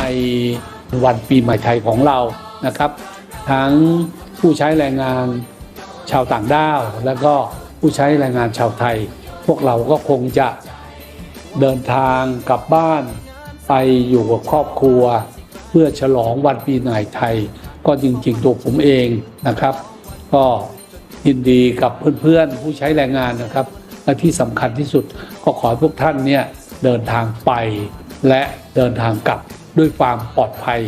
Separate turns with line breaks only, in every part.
ในวันปีใหม่ไทยของเรานะครับ ทั้งผู้ใช้แรงงานชาวต่างด้าว แล้วก็ผู้ใช้แรงงานชาวไทย พวกเราก็คงจะเดินทางกลับบ้านไปอยู่กับครอบครัว เพื่อฉลองวันปีใหม่ไทย ก็จริงๆตัวผมเองนะครับ ก็ยินดีกับเพื่อนๆ ผู้ใช้แรงงานนะครับและที่สำคัญที่สุดก็ขอให้พวกท่านเนี่ยเดินทางไปและเดินทางกลับ ด้วยความปลอดภัย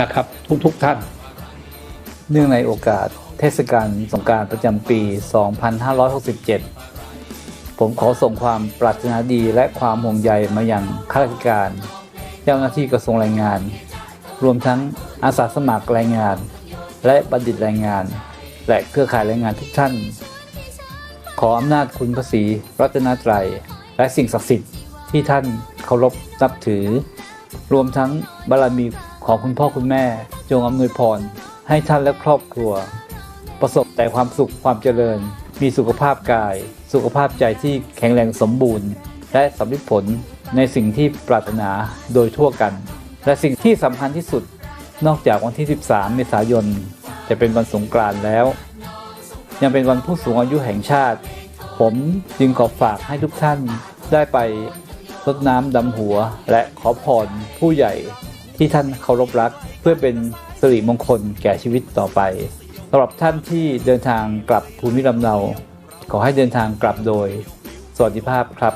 นะครับ ทุกๆท่าน
เนื่องในโอกาสเทศกาลสงการประจำปี 2567 ผมขอส่งความปรารถนาดีและความห่วงใยมายังข้าราชการ เจ้าหน้าที่กระทรวงแรงงาน รวมทั้งอาสาสมัครแรงงาน และบัณฑิตแรงงาน และเครือข่ายแรงงานทุกท่าน ขออำนาจคุณพระศรีรัตนตรัย และสิ่งศักดิ์สิทธิ์ที่ท่านเคารพนับถือ รวมทั้งบารมีของคุณพ่อคุณแม่ จงอำนวยพร ให้ท่านและครอบครัว ประสบแต่ความสุขความเจริญ มีสุขภาพกาย สุขภาพใจที่แข็งแรงสมบูรณ์ และสำลิดผลในสิ่งที่ปรารถนาโดยทั่วกัน และสิ่งที่สำคัญที่สุดนอกจากวันที่ 13 เมษายน จะเป็นวันสงกรานต์แล้ว ยังเป็นวันผู้สูงอายุแห่งชาติ ผมจึงขอฝากให้ทุกท่านได้ไป รดน้ำดำหัว และขอพรผู้ใหญ่ที่ท่านเคารพรัก เพื่อเป็นสิริมงคลแก่ชีวิตต่อไปสำหรับท่านที่เดินทางกลับภูมิลำเนา ขอให้เดินทางกลับโดย สวัสดิภาพครับ